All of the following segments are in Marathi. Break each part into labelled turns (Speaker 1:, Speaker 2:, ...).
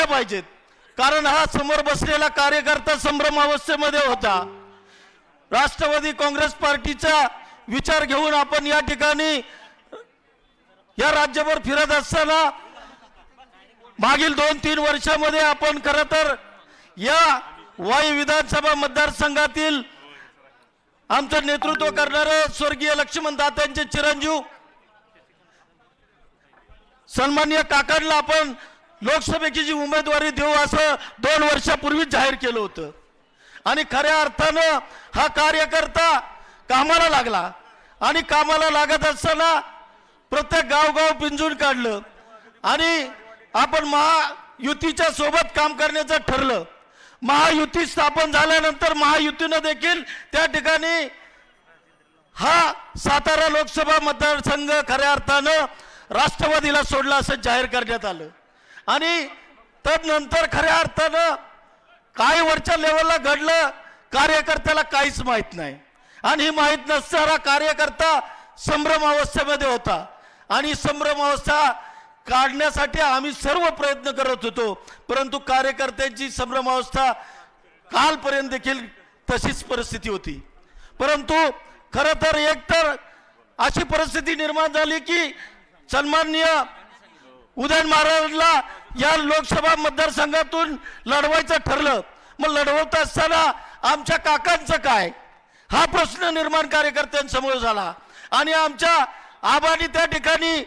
Speaker 1: बोलल्या पाहिजेत. कारण हा समोर बसलेला कार्यकर्ता संभ्रम अवस्थेमध्ये होता. राष्ट्रवादी काँग्रेस पार्टीचा विचार घेऊन आपण या ठिकाणी या राज्यभर फिरत असताना मागील दोन तीन वर्षामध्ये आपण खर तर या वाई विधानसभा मतदारसंघातील आमचं नेतृत्व करणारे स्वर्गीय लक्ष्मण दात्यांचे चिरंजीव सन्मान्य काकांना आपण लोकसभेची जी उमेदवारी देऊ असं दोन वर्षापूर्वीच जाहीर केलं होतं. आणि खऱ्या अर्थानं हा कार्यकर्ता कामाला लागला. आणि कामाला लागत असताना प्रत्येक गावगाव पिंजून काढलं. आणि आपण महायुतीच्या सोबत काम करण्याचं ठरलं. महायुती स्थापन झाल्यानंतर महायुतीनं देखील त्या ठिकाणी हा सातारा लोकसभा मतदारसंघ खऱ्या अर्थानं राष्ट्रवादीला सोडला असं जाहीर करण्यात आलं. आणि तदनंतर खऱ्या अर्थानं काय वरच्या लेवलला घडलं कार्यकर्त्याला काहीच माहीत नाही. आणि ही माहीत नसणारा कार्यकर्ता संभ्रम अवस्थेमध्ये होता. आणि संभ्रम अवस्था काढण्यासाठी आम्ही सर्व प्रयत्न करत होतो. परंतु कार्यकर्त्यांची संभ्रम अवस्था कालपर्यंत देखील तशीच परिस्थिती होती. परंतु खरं तर एकतर अशी परिस्थिती निर्माण झाली की सन्माननीय उदयन महाराजला या लोकसभा मतदारसंघातून लढवायचं ठरलं. मग लढवत असताना आमच्या काकांचं काय? हा प्रश्न निर्माण कार्यकर्त्यांसमोर झाला. आणि आमच्या आबानी त्या ठिकाणी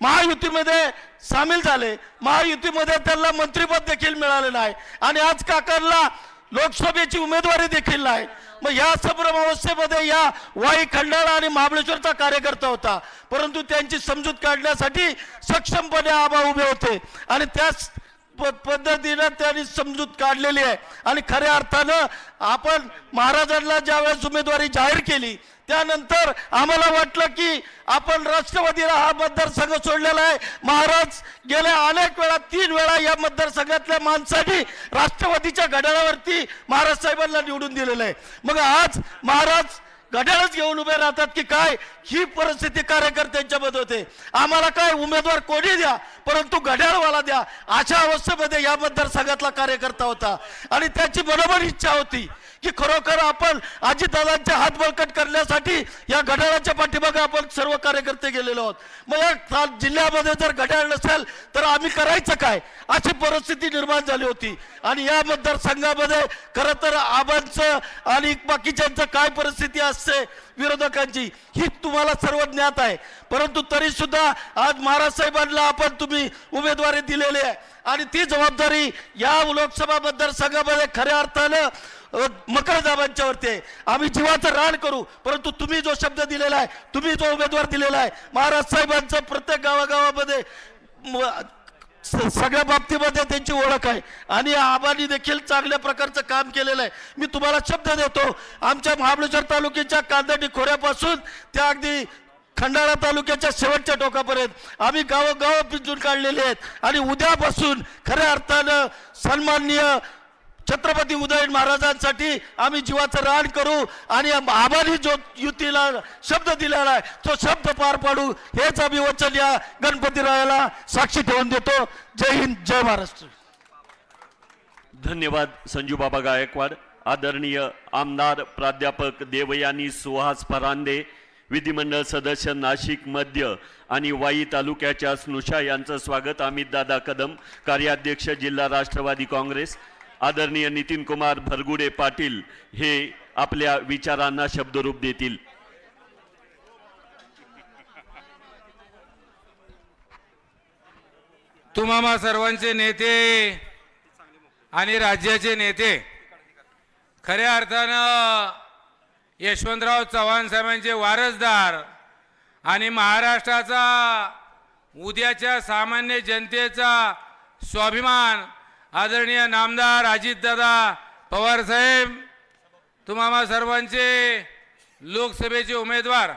Speaker 1: महायुतीमध्ये सामील झाले. महायुतीमध्ये त्यांना मंत्रिपद देखील मिळालेलं आहे आणि आज काकांना लोकसभेची उमेदवारी देखील नाही. मग या संभ्रम अवस्थेमध्ये या वाई खंडाळा आणि महाबळेश्वरचा कार्यकर्ता होता. परंतु त्यांची समजूत काढण्यासाठी सक्षमपणे आबा उभे होते. आणि त्याच प- पद्धतीनं त्यांनी समजूत काढलेली आहे. आणि खऱ्या अर्थानं आपण महाराजांना ज्यावेळेस उमेदवारी जाहीर केली त्यानंतर आम्हाला वाटलं की आपण राष्ट्रवादीला हा मतदारसंघ सोडलेला आहे. महाराज गेल्या अनेक वेळा तीन वेळा या मतदारसंघातल्या माणसांनी राष्ट्रवादीच्या घड्याळावरती महाराज साहेबांना निवडून दिलेलं आहे. मग आज महाराज घड्याळच घेऊन उभे राहतात की काय? ही परिस्थिती कार्यकर्त्यांच्या मध्ये होते. आम्हाला काय उमेदवार कोणी द्या परंतु घड्याळवाला द्या. अशा अवस्थेमध्ये या मतदारसंघातला कार्यकर्ता होता. आणि त्याची बरोबर इच्छा होती. की खरोखर आपण अजितदादांचे हात बळकट करण्यासाठी या घड्याळाच्या पाठीमागे आपण सर्व कार्यकर्ते गेलेलो आहोत. मग या जिल्ह्यामध्ये जर घड्याळ नसेल तर आम्ही करायचं काय? अशी परिस्थिती निर्माण झाली होती. आणि या मतदारसंघामध्ये खरं तर आबांचं आणि बाकीच्यांचं काय परिस्थिती असते विरोधकांची ही तुम्हाला सर्व ज्ञात आहे. परंतु तरी सुद्धा आज महाराज साहेबांना आपण तुम्ही उमेदवारी दिलेली आहे. आणि ती जबाबदारी या लोकसभा मतदारसंघामध्ये खऱ्या अर्थानं अ, मकरदाबांच्यावरती आहे. आम्ही जीवाचं रान करू. परंतु तुम्ही जो शब्द दिलेला आहे तुम्ही जो उमेदवार दिलेला आहे महाराज साहेबांचं प्रत्येक गावागावामध्ये स- सगळ्या बाबतीमध्ये त्यांची ओळख आहे. आणि आबांनी देखील चांगल्या प्रकारचं काम केलेलं आहे. मी तुम्हाला शब्द देतो आमच्या महाबळेश्वर तालुक्याच्या कांदडी खोऱ्यापासून त्या अगदी खंडाळा तालुक्याच्या शेवटच्या टोकापर्यंत आम्ही गावोगाव पिंजून काढलेले आहेत. आणि उद्यापासून खऱ्या अर्थानं सन्माननीय छत्रपती उदयन महाराजांसाठी आम्ही जीवाचं रान करू आणि आभारी जो युतीला शब्द दिलेला आहे तो शब्द पार पाडू हेच आम्ही वचन या गणपतीरायाला साक्षी ठेवून देतो. जय हिंद जय महाराष्ट्र.
Speaker 2: धन्यवाद संजू बाबा गायकवाड. आदरणीय आमदार प्राध्यापक देवयानी सुहास फरांदे विधिमंडळ सदस्य नाशिक मध्य आणि वाई तालुक्याच्या स्नुषा यांचं स्वागत. अमित दादा कदम कार्याध्यक्ष जिल्हा राष्ट्रवादी काँग्रेस. आदरणीय नितीन कुमार भरगुडे पाटील हे आपल्या विचारांना शब्दरूप देतील.
Speaker 3: तुम्हा सर्वांचे नेते आणि राज्याचे नेते. खऱ्या अर्थानं यशवंतराव चव्हाण साहेबांचे वारसदार आणि महाराष्ट्राचा उद्याच्या सामान्य जनतेचा स्वाभिमान आदरणीय नामदार अजितदादा पवार साहेब सर्वांचे लोकसभेचे उमेदवार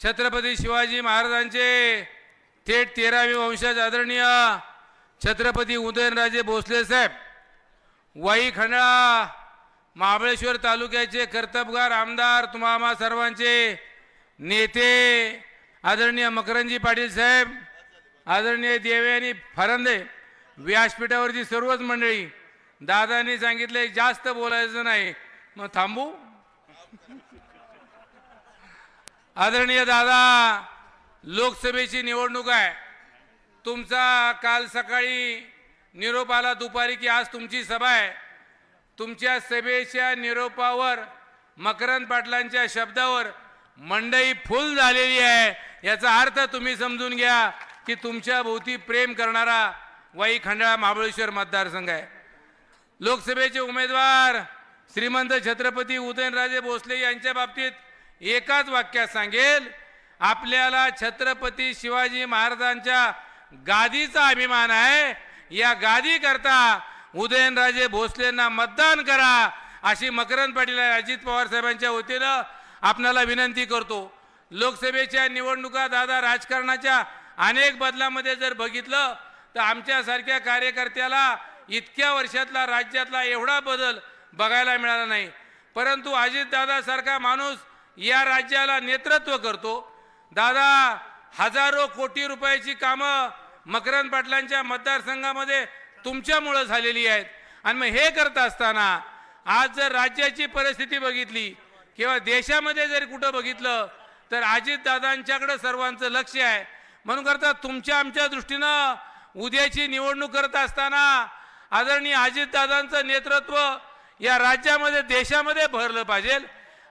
Speaker 3: छत्रपती शिवाजी महाराजांचे थेट तेरावे वंशज आदरणीय छत्रपती उदयनराजे भोसले साहेब वाई खंडाळा महाबळेश्वर तालुक्याचे कर्तबगार आमदार तुम्हा सर्वांचे नेते आदरणीय मकरंजी पाटील साहेब आदरणीय देवयानी फरंदे व्यासपीठावरची सर्वच मंडळी दादांनी सांगितले जास्त बोलायचं नाही. मग थांबू? आदरणीय दादा लोकसभेची निवडणूक आहे. तुमचा काल सकाळी निरोप आला दुपारी की आज तुमची सभा आहे. तुमच्या सभेच्या निरोपावर मकरंद पाटलांच्या शब्दावर मंडई फुल झालेली आहे. याचा अर्थ तुम्ही समजून घ्या की तुमच्या भोवती प्रेम करणारा वाई खंडाळा महाबळेश्वर मतदारसंघ आहे. लोकसभेचे उमेदवार श्रीमंत छत्रपती उदयनराजे भोसले यांच्या बाबतीत एकाच वाक्यात सांगेल आपल्याला छत्रपती शिवाजी महाराजांच्या गादीचा अभिमान आहे. या गादी करता उदयनराजे भोसलेंना मतदान करा अशी मकरंद पाटील अजित पवार साहेबांच्या वतीनं आपणाला विनंती करतो. लोकसभेच्या निवडणुका दादा राजकारणाच्या अनेक बदलामध्ये जर बघितलं तर आमच्यासारख्या कार्यकर्त्याला इतक्या वर्षातला राज्यातला एवढा बदल बघायला मिळाला नाही. परंतु अजितदादासारखा माणूस या राज्याला नेतृत्व करतो. दादा हजारो कोटी रुपयाची कामं मकरंद पाटलांच्या मतदारसंघामध्ये तुमच्यामुळं झालेली आहेत. आणि मग हे करत असताना आज जर राज्याची परिस्थिती बघितली किंवा देशामध्ये जर कुठं बघितलं तर अजितदादांच्याकडं सर्वांचं लक्ष आहे. म्हणून करता तुमच्या आमच्या दृष्टीनं उद्याची निवडणूक करत असताना आदरणीय अजितदादांचं नेतृत्व या राज्यामध्ये देशामध्ये भरलं पाहिजे.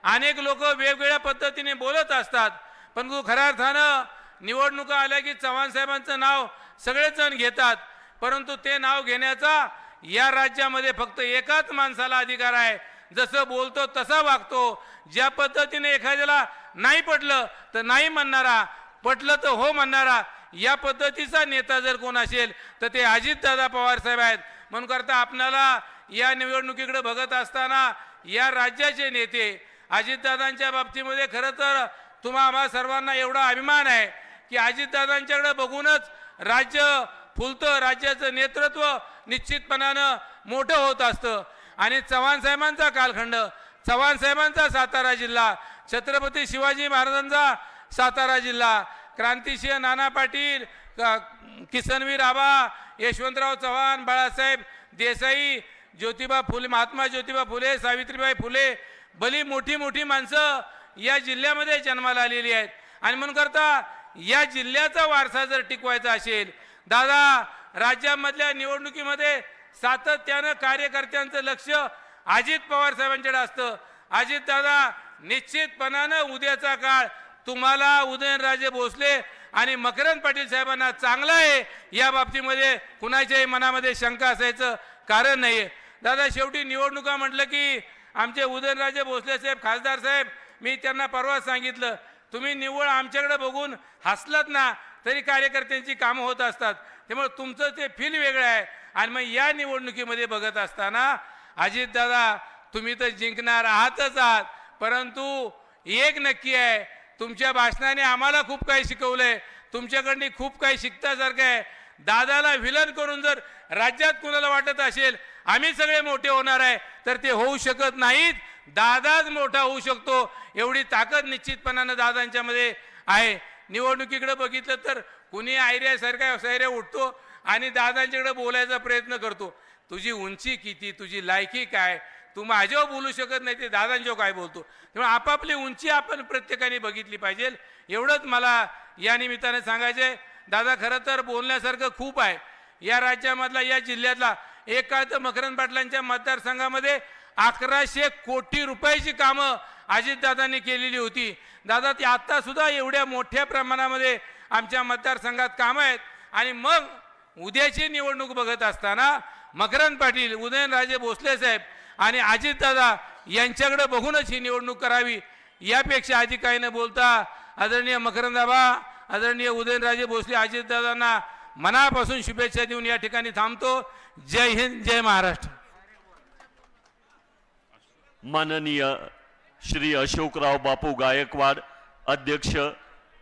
Speaker 3: अनेक लोक वेगवेगळ्या पद्धतीने बोलत असतात. परंतु खऱ्या अर्थानं निवडणुका आल्या की चव्हाण साहेबांचं नाव सगळेच जण घेतात. परंतु ते नाव घेण्याचा या राज्यामध्ये फक्त एकाच माणसाला अधिकार आहे. जसं बोलतो तसा वागतो. ज्या पद्धतीने एखाद्याला नाही पटलं तर नाही म्हणणारा पटलं तर हो म्हणणारा या पद्धतीचा नेता जर कोण असेल तर ते अजितदादा पवार साहेब आहेत. म्हणून करता आपणाला या निवडणुकीकडे बघत असताना या राज्याचे नेते अजितदादांच्या बाबतीमध्ये खरं तर तुम्हा आम्हा सर्वांना एवढा अभिमान आहे की अजितदादांच्याकडे बघूनच राज्य फुलतं राज्याचं नेतृत्व निश्चितपणानं मोठं होत असतं. आणि चव्हाण साहेबांचा कालखंड चव्हाण साहेबांचा सातारा जिल्हा छत्रपती शिवाजी महाराजांचा सातारा जिल्हा क्रांतिसिंह नाना पाटील किसनवीर आबा यशवंतराव चव्हाण बाळासाहेब देसाई ज्योतिबा फुले महात्मा ज्योतिबा फुले सावित्रीबाई फुले भली मोठी मोठी माणसं या जिल्ह्यामध्ये जन्माला आलेली आहेत. आणि म्हणून करता या जिल्ह्याचा वारसा जर टिकवायचा असेल दादा राज्यामधल्या निवडणुकीमध्ये सातत्यानं कार्यकर्त्यांचं लक्ष अजित पवार साहेबांच्याकडे असतं. अजित दादा निश्चितपणानं उद्याचा काळ तुम्हाला उदयनराजे भोसले आणि मकरंद पाटील साहेबांना चांगला आहे या बाबतीमध्ये कुणाच्याही मनामध्ये शंका असायचं कारण नाही दादा शेवटी निवडणुका म्हटलं की आमचे उदयनराजे भोसले साहेब खासदार साहेब मी त्यांना परवाच सांगितलं तुम्ही निव्वळ आमच्याकडे बघून हसलात ना तरी कार्यकर्त्यांची कामं होत असतात. त्यामुळे तुमचं ते फील वेगळं आहे. आणि मग या निवडणुकीमध्ये बघत असताना अजितदादा तुम्ही तर जिंकणार आहातच आहात परंतु एक नक्की आहे तुमच्या भाषणाने आम्हाला खूप काही शिकवलंय. तुमच्याकडनी खूप काही शिकतासारखं आहे. दादाला विलन करून जर राज्यात कुणाला वाटत असेल आम्ही सगळे मोठे होणार आहे तर ते होऊ शकत नाहीत. दादाच मोठा होऊ शकतो. एवढी ताकद निश्चितपणानं दादांच्यामध्ये आहे. निवडणुकीकडे बघितलं तर कुणी आयऱ्यासारखा सैऱ्या उठतो आणि दादांच्याकडे बोलायचा प्रयत्न करतो. तुझी उंची किती तुझी लायकी काय? तू माझ्यावर बोलू शकत नाही ते दादांच्यावर काय बोलतो? त्यामुळे आपापली उंची आपण प्रत्येकाने बघितली पाहिजे. एवढंच मला या निमित्ताने आहे दादा खरं तर बोलण्यासारखं खूप आहे. या राज्यामधला या जिल्ह्यातला एक काळ तर मकरंद पाटलांच्या मतदारसंघामध्ये अकराशे कोटी रुपयाची कामं अजितदादांनी केलेली होती. दादा ती आत्तासुद्धा एवढ्या मोठ्या प्रमाणामध्ये आमच्या मतदारसंघात कामं आहेत. आणि मग उद्याची निवडणूक बघत असताना मकरंद पाटील उदयनराजे भोसले साहेब आणि अजितदादा यांच्याकडे बघूनच ही निवडणूक करावी यापेक्षा आधी काही न बोलता आदरणीय मकरंदाबा आदरणीय उदयनराजे भोसले अजितदादांना मनापासून शुभेच्छा देऊन या ठिकाणी थांबतो. जय हिंद जय महाराष्ट्र.
Speaker 2: माननीय श्री अशोकराव बापू गायकवाड अध्यक्ष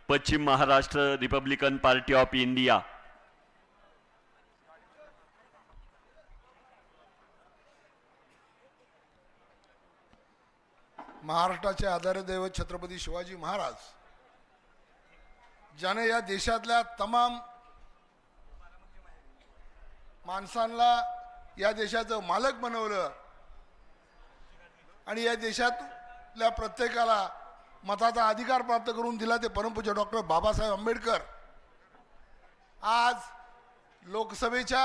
Speaker 2: पश्चिम Maharashtra Republican Party of India.
Speaker 4: महाराष्ट्राचे आधार दैवत छत्रपती शिवाजी महाराज ज्याने या देशातल्या तमाम माणसांना या देशाचं मालक बनवलं आणि या देशातल्या प्रत्येकाला मताचा अधिकार प्राप्त करून दिला ते परमपूज्य डॉक्टर बाबासाहेब आंबेडकर. आज लोकसभेच्या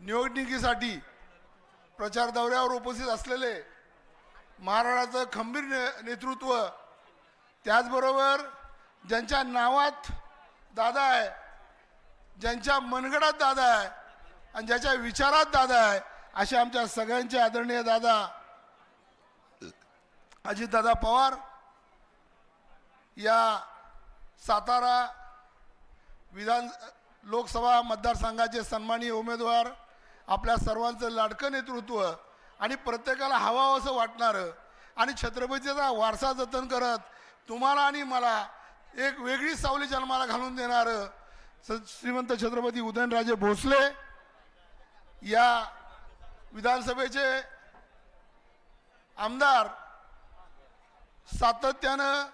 Speaker 4: निवडणुकीसाठी प्रचार दौऱ्यावर उपस्थित असलेले महाराष्ट्राचं खंबीर ने नेतृत्व. त्याचबरोबर ज्यांच्या नावात दादा आहे ज्यांच्या मनगडात दादा आहे आणि ज्याच्या विचारात दादा आहे असे आमच्या सगळ्यांचे आदरणीय दादा अजितदादा पवार या सातारा विधान लोकसभा मतदारसंघाचे सन्मानीय उमेदवार आपल्या सर्वांचं लाडकं नेतृत्व आणि प्रत्येकाला हवावं असं वाटणारं. आणि छत्रपतीचा वारसा जतन करत तुम्हाला आणि मला एक वेगळी सावली जन्माला घालून देणारं स- श्रीमंत छत्रपती उदयनराजे भोसले या विधानसभेचे आमदार सातत्यानं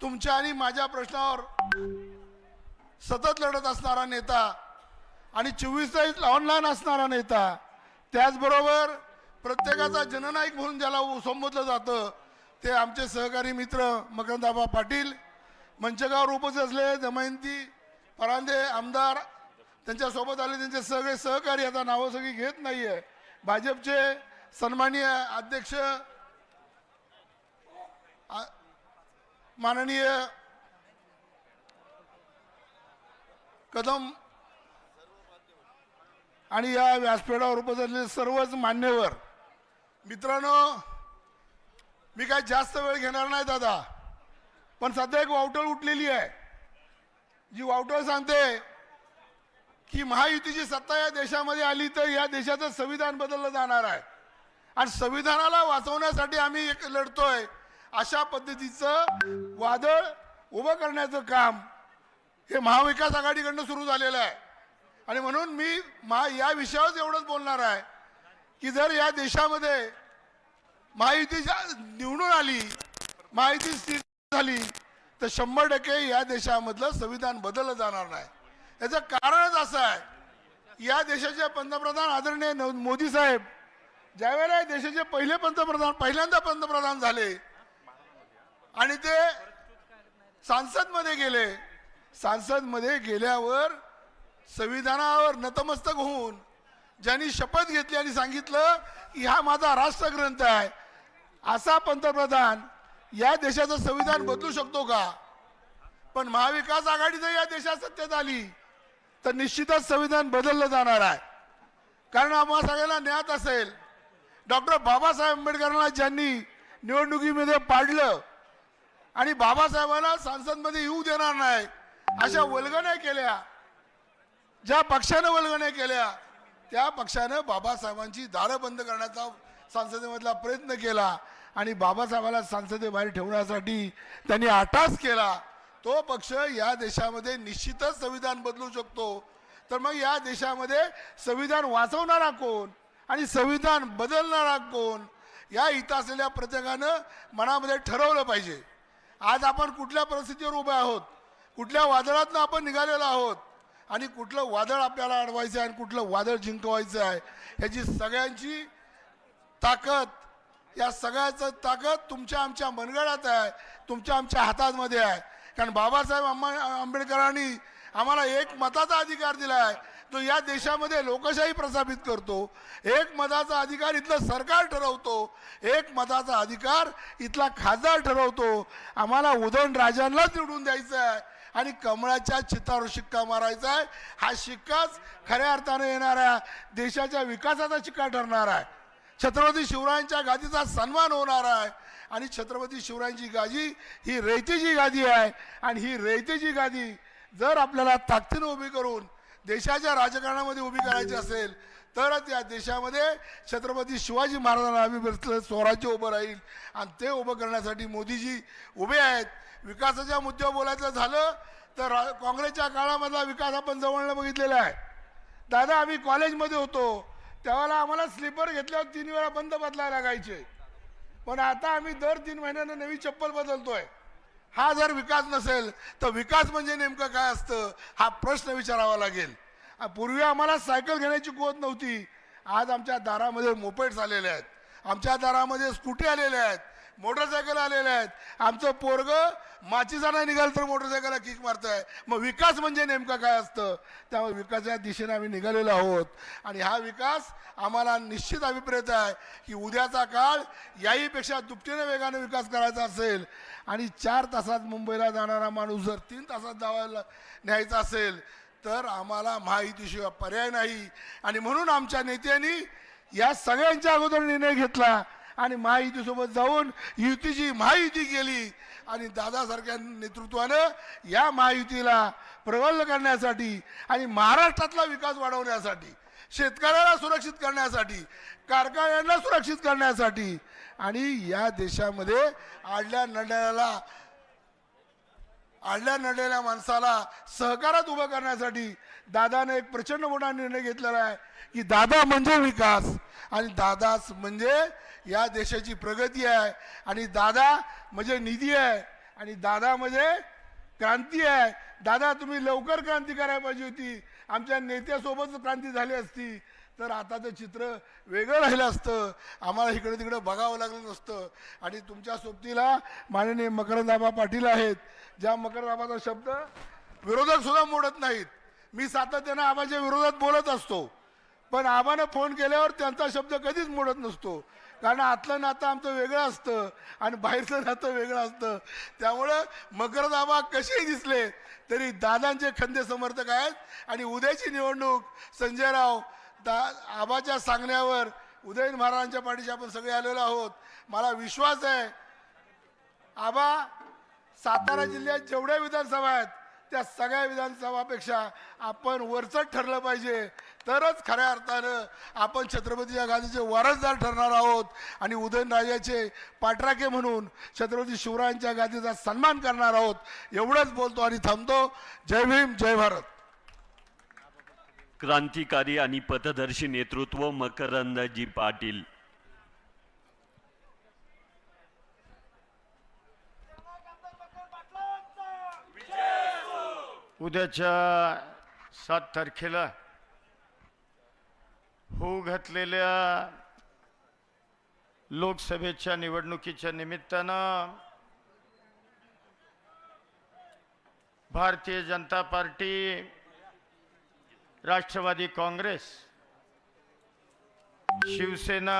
Speaker 4: तुमच्या आणि माझ्या प्रश्नावर सतत लढत असणारा नेता आणि चोवीस तास ऑनलाईन असणारा नेता त्याचबरोबर प्रत्येकाचा जननायक म्हणून ज्याला संबोधलं जातं ते आमचे सहकारी मित्र मकरंदाबा पाटील मंचगावर उपस्थित असले दमयंती परांदे आमदार त्यांच्यासोबत आले त्यांचे सगळे सहकारी आता नावं सगळी घेत नाही आहे भाजपचे सन्माननीय अध्यक्ष आ- माननीय कदम आणि या व्यासपीठावर उपस्थित असलेले सर्वच मान्यवर मित्रांनो मी काय जास्त वेळ घेणार नाही दादा पण सध्या एक वावटळ उठलेली आहे. जी वावटळ सांगते की महायुतीची सत्ता या देशामध्ये आली तर या देशाचं संविधान बदललं जाणार आहे. आणि संविधानाला वाचवण्यासाठी आम्ही एक लढतोय अशा पद्धतीचं वादळ उभं करण्याचं काम हे महाविकास आघाडीकडनं सुरू झालेलं आहे. आणि म्हणून मी महा या विषयावर एवढंच बोलणार आहे. की जर या देशामध्ये माहिती निवडून आली माहिती स्थिर झाली तर शंभर टक्के या देशामधलं संविधान बदललं जाणार नाही. याचं कारणच असं आहे या देशाचे पंतप्रधान आदरणीय मोदी साहेब ज्यावेळेला या देशाचे पहिले पंतप्रधान पहिल्यांदा पंतप्रधान झाले आणि ते सांसदमध्ये गेले सांसदमध्ये गेल्यावर संविधानावर नतमस्तक होऊन ज्यांनी शपथ घेतली आणि सांगितलं की हा माझा राष्ट्रग्रंथ आहे. असा पंतप्रधान या देशाचं संविधान बदलू शकतो का? पण महाविकास आघाडी जर या देशात सत्तेत आली तर निश्चितच संविधान बदललं जाणार आहे. कारण आम्हाला सगळ्यांना ज्ञात असेल डॉक्टर बाबासाहेब आंबेडकरांना ज्यांनी निवडणुकीमध्ये पाडलं आणि बाबासाहेबांना संसदमध्ये येऊ देणार नाही अशा वल्गण्या केल्या ज्या पक्षानं वल्गण्या केल्या त्या पक्षानं बाबासाहेबांची दारं बंद करण्याचा संसदेमधला प्रयत्न केला आणि बाबासाहेबाला संसदेबाहेर ठेवण्यासाठी त्यांनी आटास केला. तो पक्ष या देशामध्ये निश्चितच संविधान बदलू शकतो. तर मग या देशामध्ये संविधान वाचवणारा कोण आणि संविधान बदलणारा कोण या इथं असलेल्या प्रत्येकानं मनामध्ये ठरवलं पाहिजे. आज आपण कुठल्या परिस्थितीवर उभे आहोत? कुठल्या वादळातनं आपण निघालेलो आहोत? आणि कुठलं वादळ आपल्याला अडवायचं आहे आणि कुठलं वादळ जिंकवायचं आहे ह्याची सगळ्यांची ताकद या सगळ्याचं ताकद तुमच्या आमच्या मनगडात आहे तुमच्या आमच्या हातामध्ये आहे. कारण बाबासाहेब आंबा आंबेडकरांनी आम्हाला एक मताचा अधिकार दिला आहे तो या देशामध्ये लोकशाही प्रस्थापित करतो. एक मताचा अधिकार इथलं सरकार ठरवतो. एक मताचा अधिकार इथला खासदार ठरवतो. आम्हाला उदयनराजांनाच निवडून द्यायचं आहे. आणि कमळाच्या चितावर शिक्का मारायचा आहे. हा शिक्काच खऱ्या अर्थाने येणाऱ्या देशाच्या विकासाचा शिक्का ठरणार आहे. छत्रपती शिवरायांच्या गादीचा सन्मान होणार आहे. आणि छत्रपती शिवरायांची गादी ही रयतेची गादी आहे. आणि ही रयतेची गादी जर आपल्याला ताकदीनं उभी करून देशाच्या राजकारणामध्ये उभी करायची असेल तरच या देशामध्ये छत्रपती शिवाजी महाराजांना अभिप्रेत स्वराज्य उभं राहील. आणि ते उभं करण्यासाठी मोदीजी उभे आहेत. विकासाच्या मुद्द्यावर बोलायचं झालं तर काँग्रेसच्या काळामधला विकास आपण जवळनं बघितलेला आहे. दादा आम्ही कॉलेजमध्ये होतो. त्यावेळेला आम्हाला स्लीपर घेतल्यावर तीन वेळा बंद बदलायला लागायचे. पण आता आम्ही दर तीन महिन्यानं नवी चप्पल बदलतोय. हा जर विकास नसेल तर विकास म्हणजे नेमकं काय असतं? हा प्रश्न विचारावा लागेल. पूर्वी आम्हाला सायकल घेण्याची कुवत नव्हती. आज आमच्या दारामध्ये मोपेट्स आलेले आहेत. आमच्या दारामध्ये स्कूटी आलेल्या आहेत. मोटरसायकल आलेल्या आहेत. आमचं पोरग माचीजाना निघाल तर मोटरसायकलला किक मारत आहे मग विकास म्हणजे नेमकं काय असतं? त्यामुळे विकासाच्या दिशेने आम्ही निघालेलो आहोत. आणि हा विकास आम्हाला निश्चित अभिप्रेत आहे की उद्याचा काळ याहीपेक्षा दुपटीने वेगाने विकास करायचा असेल आणि चार तासात मुंबईला जाणारा माणूस जर तीन तासात जावायला न्यायचा असेल तर आम्हाला महायुतीशिवाय पर्याय नाही. आणि म्हणून आमच्या नेत्यांनी या सगळ्यांच्या अगोदर निर्णय घेतला आणि महायुतीसोबत जाऊन युतीची महायुती केली. आणि दादासारख्या नेतृत्वानं या महायुतीला प्रबल करण्यासाठी आणि महाराष्ट्रातला विकास वाढवण्यासाठी शेतकऱ्याला सुरक्षित करण्यासाठी कारखान्यांना सुरक्षित करण्यासाठी आणि या देशामध्ये आडल्या नडण्याला आडल्या नडलेल्या माणसाला सहकारात उभं करण्यासाठी दादाने एक प्रचंड मोठा निर्णय घेतलेला आहे की दादा म्हणजे विकास आणि दादाच म्हणजे या देशाची प्रगती आहे आणि दादा म्हणजे निधी आहे आणि दादा म्हणजे क्रांती आहे. दादा तुम्ही लवकर क्रांती करायला पाहिजे होती. आमच्या नेत्यासोबत क्रांती झाली असती. तर आताचं चित्र वेगळं राहिलं असतं. आम्हाला इकडे तिकडे बघावं लागलं नसतं. आणि तुमच्या सोबतीला माननीय मकरंदाबा पाटील आहेत. ज्या मकरंदाबाचा शब्द विरोधक सुद्धा मोडत नाहीत. मी सातत्यानं आबाच्या विरोधात बोलत असतो. पण आबानं फोन केल्यावर त्यांचा शब्द कधीच मोडत नसतो. कारण आतलं नातं आमचं वेगळं असतं आणि बाहेरचं नातं वेगळं असतं. त्यामुळं मकरदाबा कसेही दिसले तरी दादांचे खंदे समर्थक आहेत. आणि उद्याची निवडणूक संजय राव दा आबाच्या सांगण्यावर उदयन महाराजांच्या पाठीशी आपण सगळे आलेलो आहोत. मला विश्वास आहे आबा सातारा जिल्ह्यात जेवढ्या विधानसभा आहेत त्या सगळ्या विधानसभापेक्षा आपण वरचढ ठरलं पाहिजे. तरच खऱ्या अर्थानं आपण छत्रपतीच्या गादीचे वारसदार ठरणार आहोत आणि उदयनराजाचे पाठराखे म्हणून छत्रपती शिवरायांच्या गादीचा सन्मान करणार आहोत. एवढंच बोलतो आणि थांबतो. जय भीम जय भारत.
Speaker 2: क्रांतिकारी आणि पथदर्शी नेतृत्व मकरंदजी पाटील.
Speaker 5: उद्याच्या सात तारखेला होऊ घातलेल्या लोकसभेच्या निवडणुकीच्या निमित्तानं Bharatiya Janata Party Rashtrawadi Congress Shiv Sena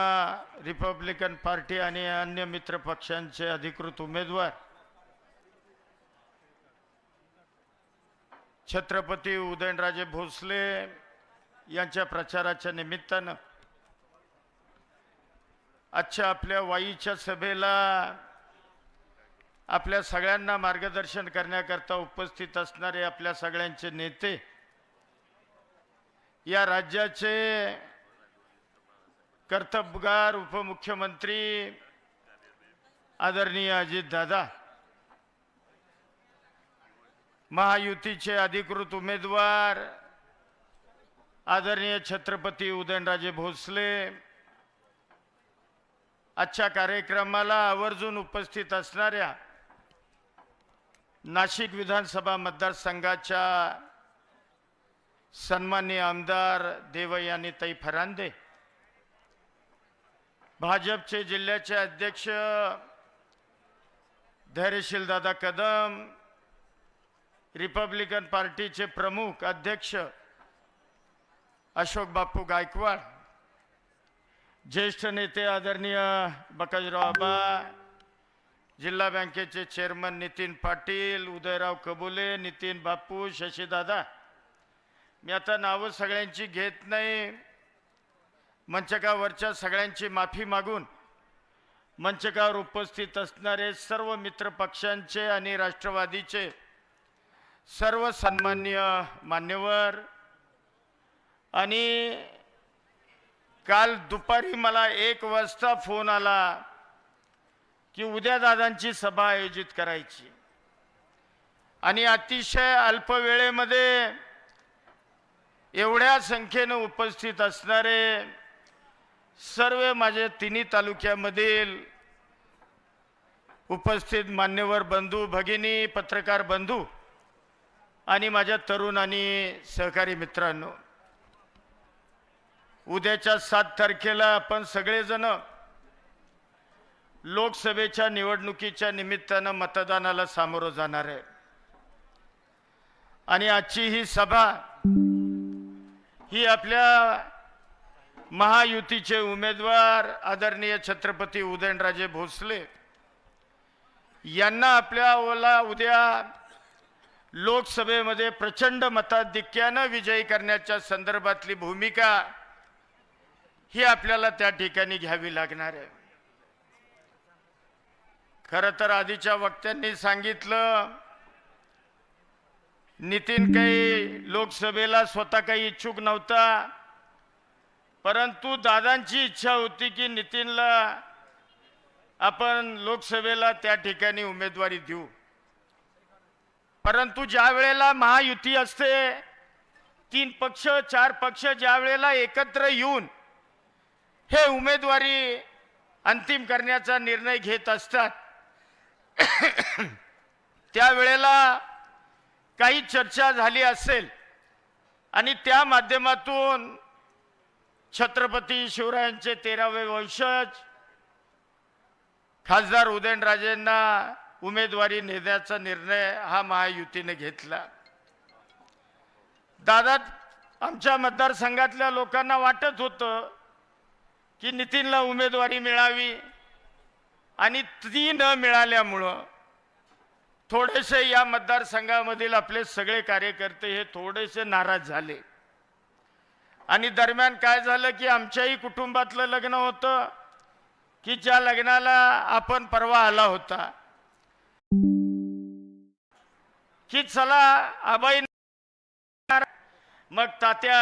Speaker 5: Republican Party आणि अन्य मित्र पक्षांचे अधिकृत उमेदवार छत्रपती उदयनराजे भोसले यांच्या प्रचाराच्या निमित्तानं आजच्या आपल्या वाईच्या सभेला आपल्या सगळ्यांना मार्गदर्शन करण्याकरता उपस्थित असणारे आपल्या सगळ्यांचे नेते या राज्याचे कर्तबगार उपमुख्यमंत्री आदरणीय अजितदादा महायुतीचे अधिकृत उमेदवार आदरणीय छत्रपती उदयनराजे भोसले आजच्या कार्यक्रमाला आवर्जून उपस्थित असणाऱ्या नाशिक विधानसभा मतदारसंघाच्या सन्मान्य आमदार देवयानीताई फरांदे भाजपचे जिल्ह्याचे अध्यक्ष धैर्यशील दादा कदम रिपब्लिकन पार्टीचे प्रमुख अध्यक्ष अशोक बापू गायकवाड ज्येष्ठ नेते आदरणीय बकाजराव आबा जिल्हा बँकेचे चेअरमन नितीन पाटील उदयराव कबुले नितीन बापू शशीदादा मी आता नावं सगळ्यांची घेत नाही. मंचकावरच्या सगळ्यांची माफी मागून मंचकावर उपस्थित असणारे सर्व मित्र पक्षांचे आणि राष्ट्रवादीचे सर्व सन्मान्य मान्यवर आणि काल दुपारी मला एक वाजता फोन आला की उद्या दादांची सभा आयोजित करायची. आणि अतिशय अल्प वेळेमध्ये एवढ्या संख्येनं उपस्थित असणारे सर्व माझे तिन्ही तालुक्यामधील उपस्थित मान्यवर बंधू भगिनी पत्रकार बंधू आणि माझ्या तरुण आणि सहकारी मित्रांनो उद्याच्या सात तारखेला आपण सगळेजण लोकसभेच्या निवडणुकीच्या निमित्तानं मतदानाला सामोरं जाणार आहे. आणि आजची ही सभा ही आपल्या महायुतीचे उमेदवार आदरणीय छत्रपती उदयनराजे भोसले यांना आपल्या ओला उद्या लोकसभेमध्ये प्रचंड मताधिक्यानं विजयी करण्याच्या संदर्भातली भूमिका ही आपल्याला त्या ठिकाणी घ्यावी लागणार आहे. खरं तर आधीच्या वक्त्यांनी सांगितलं नितीन काही लोकसभेला स्वतः काही इच्छुक नव्हता. परंतु दादांची इच्छा होती की नितीनला आपण लोकसभेला त्या ठिकाणी उमेदवारी देऊ. परंतु ज्या वेळेला महायुती असते तीन पक्ष चार पक्ष ज्या वेळेला एकत्र येऊन हे उमेदवारी अंतिम करण्याचा निर्णय घेत असतात त्यावेळेला काही चर्चा झाली असेल आणि त्या माध्यमातून छत्रपती शिवरायांचे तेरावे वंशज खासदार उदयनराजेंना उमेदवारी नेण्याचा निर्णय हा महायुतीने घेतला. दादा आमच्या मतदारसंघातल्या लोकांना वाटत होतं की नितीनला उमेदवारी मिळावी आणि ती न मिळाल्यामुळं थोडेसे या मतदारसंघामधील आपले सगळे कार्यकर्ते हे थोडेसे नाराज झाले. आणि दरम्यान काय झालं की आमच्याही कुटुंबातलं लग्न होतं की ज्या लग्नाला आपण परवा आला होता. की चला आबाई मग तात्या